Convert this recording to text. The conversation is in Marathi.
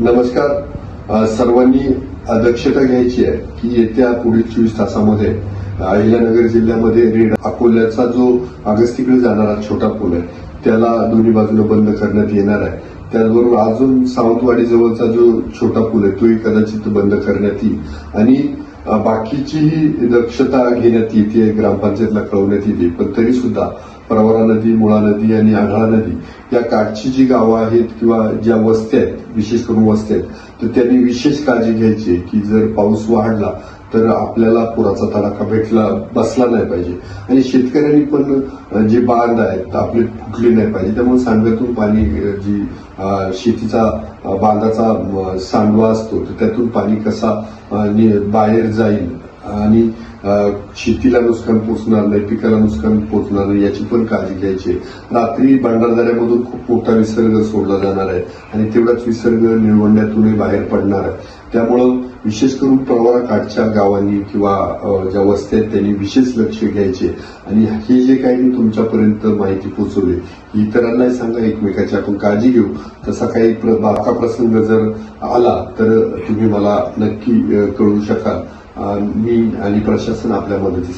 नमस्कार. सर्वांनी दक्षता घ्यायची आहे की येत्या पुढील चोवीस तासामध्ये अहिल्यानगर जिल्ह्यामध्ये रेड अकोल्याचा जो अगस्तीकडे जाणारा छोटा पूल आहे त्याला दोन्ही बाजूला बंद करण्यात येणार आहे. त्याचबरोबर अजून सावंतवाडी जवळचा जो छोटा पूल आहे तोही कदाचित बंद करण्यात येईल. आणि बाकीचीही दक्षता घेण्यात येते ग्रामपंचायतला कळवण्यात येते. पण तरी सुद्धा प्रवरा नदी मुळा नदी आणि आढळा नदी या काठची जी गावं आहेत किंवा ज्या वस्त्या आहेत विशेष करून वस्त्या आहेत तर त्यांनी विशेष काळजी घ्यायची की जर पाऊस वाढला तर आपल्याला पुराचा तडाखा भेटला बसला नाही पाहिजे. आणि शेतकऱ्यांनी पण जे बांध आहेत आपले फुटले नाही पाहिजे. त्यामुळे सांडव्यातून पाणी जी शेतीचा बांधाचा सांडवा असतो तर त्यातून पाणी कसा नि- बाहेर जाईल? आणि शेतीला नुकसान पोचणार नाही पिकाला नुकसान पोचणार नाही याची पण काळजी घ्यायची रात्री भंडारदऱ्यामधून खूप मोठा विसर्ग सोडला जाणार आहे आणि तेवढाच विसर्ग निळवंड्यातूनही बाहेर पडणार आहे. त्यामुळं विशेष करून प्रवाराकाठच्या गावांनी किंवा ज्या वस्त्या आहेत त्यांनी विशेष लक्ष घ्यायचे आणि हे जे काही मी तुमच्यापर्यंत माहिती पोचवली ही इतरांनाही सांगा एकमेकाची आपण काळजी घेऊ. तसा काही प्र- बाका प्रसंग जर आला तर तुम्ही मला नक्की कळू शकाल. मी आणि प्रशासन आपल्या मदतीस